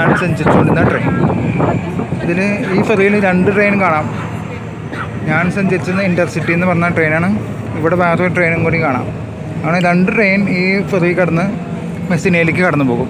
ഞാൻ സഞ്ചരിച്ചുകൊണ്ടിരുന്ന ട്രെയിൻ ഇതിന് ഈ ഫെറിയിൽ രണ്ട് ട്രെയിൻ കാണാം. ഞാൻ സഞ്ചരിച്ചിരുന്ന ഇന്റർസിറ്റി എന്ന് പറഞ്ഞ ട്രെയിനാണ് ഇവിടെ വേറൊരു ട്രെയിനും കൂടി കാണാം. അങ്ങനെ രണ്ട് ട്രെയിൻ ഈ ഫെറി കടന്ന് മെസ്സിനയിലേക്ക് കടന്നു പോകും.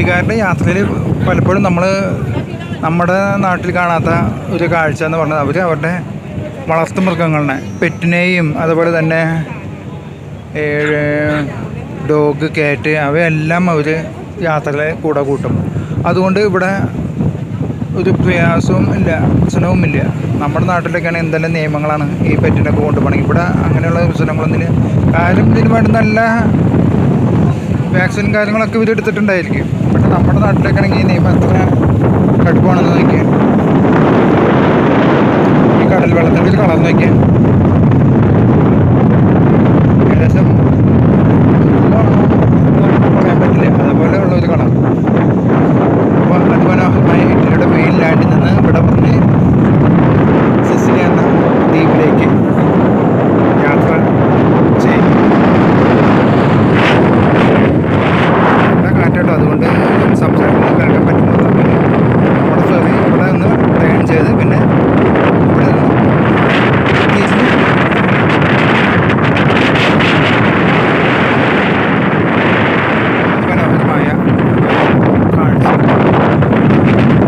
ഇറ്റലിക്കാരുടെ യാത്രയിൽ പലപ്പോഴും നമ്മൾ നമ്മുടെ നാട്ടിൽ കാണാത്ത ഒരു കാഴ്ച എന്ന് പറഞ്ഞാൽ അവർ അവരുടെ വളർത്തു മൃഗങ്ങളെ പെറ്റിനെയും അതുപോലെ തന്നെ ഏഴ് ഡോഗ് കാറ്റ് അവയെല്ലാം അവർ യാത്രകളെ കൂടെ കൂട്ടും. അതുകൊണ്ട് ഇവിടെ ഒരു പ്രയാസവും ഇല്ല പ്രശ്നവും ഇല്ല. നമ്മുടെ നാട്ടിലൊക്കെയാണ് എന്തെല്ലാം നിയമങ്ങളാണ് ഈ പെറ്റിനൊക്കെ കൊണ്ടുപോകണമെങ്കിൽ ഇവിടെ അങ്ങനെയുള്ള പ്രശ്നങ്ങളൊന്നുമില്ല. കാര്യം ഇതിന് വേണ്ടി നല്ല വാക്സിൻ കാര്യങ്ങളൊക്കെ ഇവർ എടുത്തിട്ടുണ്ടായിരിക്കും. പക്ഷെ നമ്മുടെ നാട്ടിലേക്കാണെങ്കിൽ നിയമം എത്ര കടുപ്പാണെന്ന് നോക്കിയാൽ ഈ കടൽ വെള്ളത്തിന്റെ കളർ നോക്കിയാൽ